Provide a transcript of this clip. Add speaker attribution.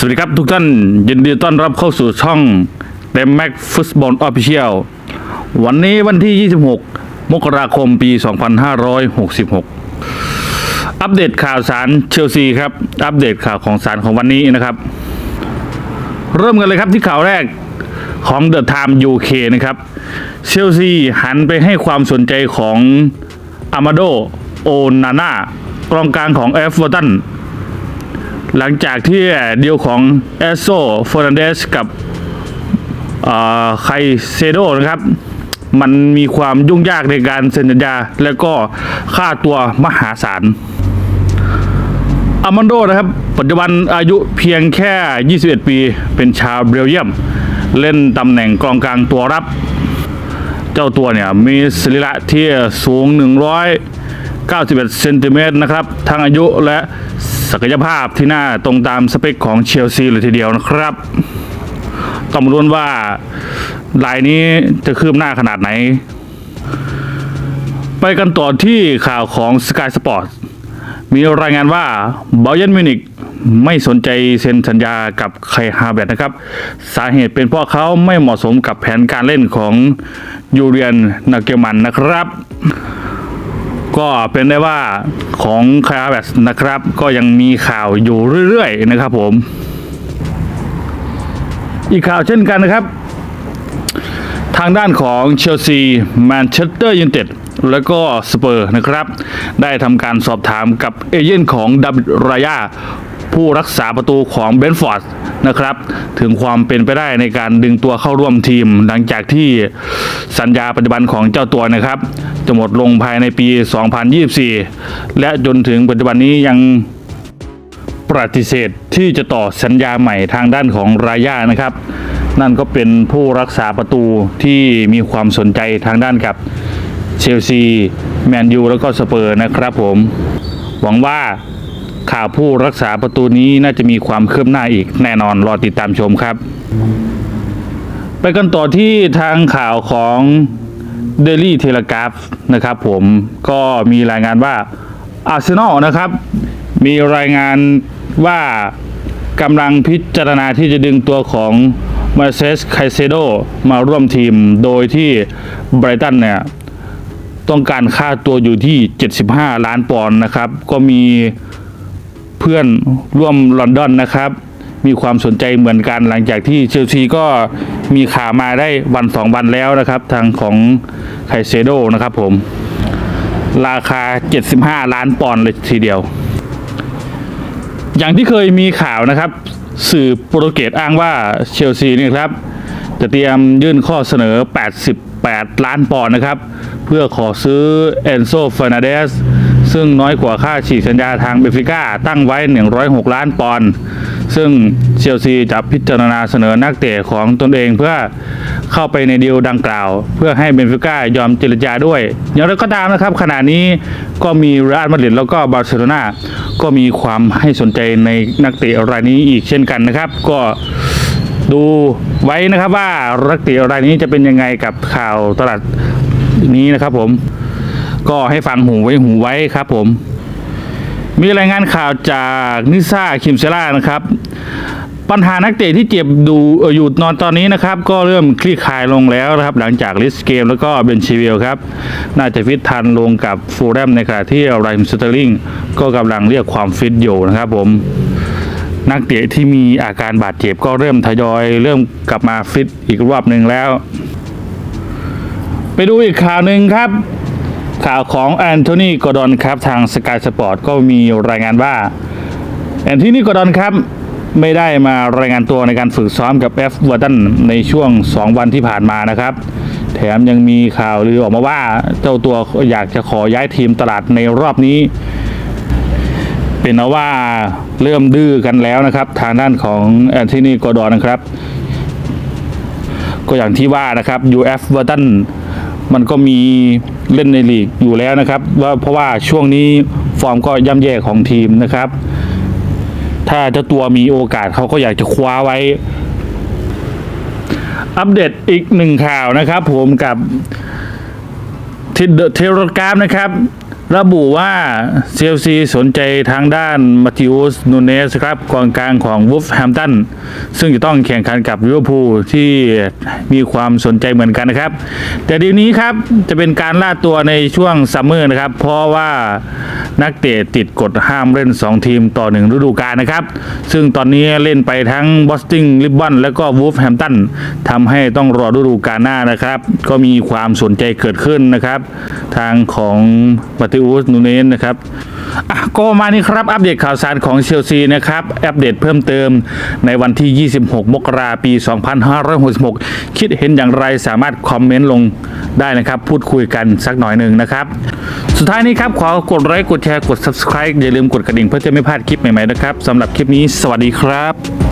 Speaker 1: สวัสดีครับทุกท่านยินดีต้อนรับเข้าสู่ช่องเต็มแม็กฟุตบอลออฟฟิเชียลวันนี้วันที่ 26 มกราคมปี 2566 อัปเดตข่าวสารเชลซีครับ อัปเดตข่าวของสารของวันนี้นะครับ เริ่มกันเลยครับที่ข่าวแรกของ The Time UK นะครับ เชลซีหันไปให้ความสนใจของอามาโดโอนาน่ากองกลางของเอฟเวอร์ตัน หลังจากที่เดีลของเอสโซฟอร์นันเดสกับไคเซโดนะครับ มันมีความยุ่งยากในการเซ็นสัญญา และก็ค่าตัวมหาศาลอามันโดนะครับ ปัจจุบันอายุเพียงแค่ 21 ปี เป็นชาวเบลเยียม เล่นตำแหน่งกองกลางตัวรับ เจ้าตัวเนี่ย มีสรีระที่สูง 191 เซนติเมตรนะครับ ทั้งอายุและ ศักยภาพที่น่าตรงตามสเปคของเชลซีเลยทีเดียวนะครับ ต้องมาลุ้นว่าลายนี้จะคืบหน้าขนาดไหน ไปกันต่อที่ข่าวของ Sky Sport มีรายงานว่าบาเยนมิวนิกไม่สนใจเซ็นสัญญากับไคฮาเบตนะครับ สาเหตุเป็นเพราะเขาไม่เหมาะสมกับแผนการเล่นของยูเรียนนาเกลมันนะครับ ก็เป็นได้ว่าของคาร์แบสนะครับ ก็ยังมีข่าวอยู่เรื่อยๆนะครับผม อีกข่าวเช่นกันนะครับ ทางด้านของเชลซีแมนเชสเตอร์ยูไนเต็ดแล้วก็สเปอร์นะครับ ได้ทำการสอบถามกับเอเย่นของดับบิดรายา ผู้รักษาประตูของเบนฟอร์ดนะครับ ถึงความเป็นไปได้ในการดึงตัวเข้าร่วมทีม หลังจากที่สัญญาปัจจุบันของเจ้าตัวนะครับ จะหมดลงภายในปี 2024 และจนถึงปัจจุบันนี้ยังปฏิเสธที่จะต่อสัญญาใหม่ทางด้านของรายานะครับ นั่นก็เป็นผู้รักษาประตูที่มีความสนใจทางด้านกับเชลซี แมนยู แล้วก็สเปอร์นะครับผม หวังว่า ข่าวผู้รักษาประตูนี้น่าจะมีความคืบหน้าอีกแน่นอนรอติดตามชมครับ ไปกันต่อที่ทางข่าวของ Daily Telegraph นะครับผมก็มีรายงานว่าอาร์เซนอลนะครับ มีรายงานว่ากำลังพิจารณาที่จะดึงตัวของมาเซสไคเซโดมาร่วมทีมโดยที่ไบรตันเนี่ยต้องการค่าตัวอยู่ที่ 75 ล้านปอนด์นะครับ ก็มี เพื่อนร่วมลอนดอนนะครับ มีความสนใจเหมือนกันหลังจากที่เชลซีก็มีข่าวมาได้วันสองวันแล้วนะครับ ทางของไคเซโดนะครับผม ราคา 75 ล้านปอนด์เลยทีเดียว อย่างที่เคยมีข่าวนะครับ สื่อโปรตุเกสอ้างว่าเชลซีเนี่ยครับ จะเตรียมยื่นข้อเสนอ88ล้านปอนด์นะครับ เพื่อขอซื้อเอนโซฟอร์นาเดส ซึ่งน้อยกว่าค่าฉีกสัญญาทางเบฟิก้าตั้งไว้ 106 ล้านปอนด์ซึ่งเชลซีจะพิจารณาเสนอนักเตะของตนเองเพื่อเข้าไปในดีลดังกล่าว เพื่อให้เบนฟิก้ายอมเจรจาด้วย อย่างไรก็ตามนะครับ ขณะนี้ก็มีเรอัลมาดริดแล้วก็บาร์เซโลนาก็มีความให้สนใจในนักเตะรายนี้อีกเช่นกันนะครับ ก็ดูไว้นะครับว่านักเตะรายนี้จะเป็นยังไงกับข่าวตลาดนี้นะครับผม ก็ให้ฟังหูไว้หูไว้ครับผม มีรายงานข่าวจากนิซ่าคิมเซล่านะครับ ปัญหานักเตะที่เจ็บดูอยู่นอนตอนนี้นะครับ ก็เริ่มคลี่คลายลงแล้วนะครับ หลังจากลิสเกมแล้วก็เบนชิวิลครับ น่าจะฟิตทันลงกับฟูแรมในขณะที่ไรมสเตอร์ลิงก็กำลังเรียกความฟิตอยู่นะครับผมนักเตะที่มีอาการบาดเจ็บก็เริ่มทยอย เริ่มกลับมาฟิตอีกรอบหนึ่งแล้ว ไปดูอีกข่าวหนึ่งครับ ข่าวของแอนโทนีกอร์ดอนครับทางสกายสปอร์ตก็มีรายงานว่า แอนโทนีกอร์ดอนครับไม่ได้มารายงานตัวในการฝึกซ้อมกับเอฟเวอร์ตันในช่วง 2 วันที่ผ่านมานะครับ แถมยังมีข่าวลือออกมาว่าเจ้าตัวอยากจะขอย้ายทีมตลาดในรอบนี้ เป็นเอาว่าเริ่มดื้อกันแล้วนะครับ ทางด้านของแอนโทนีกอร์ดอนนะครับ ก็อย่างที่ว่านะครับ UF เวอร์ตันมันก็มี เล่นในลีกอยู่แล้วนะครับว่าเพราะว่าช่วงนี้ฟอร์มก็ย่ำแย่ของทีมนะครับ ถ้าเจ้าตัวมีโอกาสเขาก็อยากจะคว้าไว้ อัปเดตอีกหนึ่งข่าวนะครับ ผมกับทิดเดอะเทโรกราฟนะครับ ระบุว่าเชลซีสนใจทางด้านมาติอุสนูเนสครับกองกลางของวูฟแฮมตันซึ่งจะต้องแข่งขันกับลิเวอร์พูลที่มีความสนใจเหมือนกันนะครับ แต่ดีนี้ครับจะเป็นการล่าตัวในช่วงซัมเมอร์นะครับ เพราะว่านักเตะติดกฎห้ามเล่น 2 ทีมต่อหนึ่งฤดูกาลนะครับ ซึ่งตอนนี้เล่นไปทั้งบอสติงลิบบอนแล้วก็วูฟแฮมตันทำให้ต้องรอฤดูกาลหน้านะครับ ก็มีความสนใจเกิดขึ้นนะครับ ทางของมาติอุสนูเนสนะครับก็มานี้ครับ อัปเดตข่าวสารของเชลซีนะครับ อัปเดตเพิ่มเติมในวันที่ 26 มกราปี 2566 คิดเห็นอย่างไรสามารถคอมเมนต์ลงได้นะครับ พูดคุยกันสักหน่อยหนึ่งนะครับ สุดท้ายนี้ครับ ขอกดไลค์กดแชร์กด subscribe อย่าลืมกดกระดิ่งเพื่อจะไม่พลาดคลิปใหม่ๆนะครับสำหรับคลิปนี้สวัสดีครับ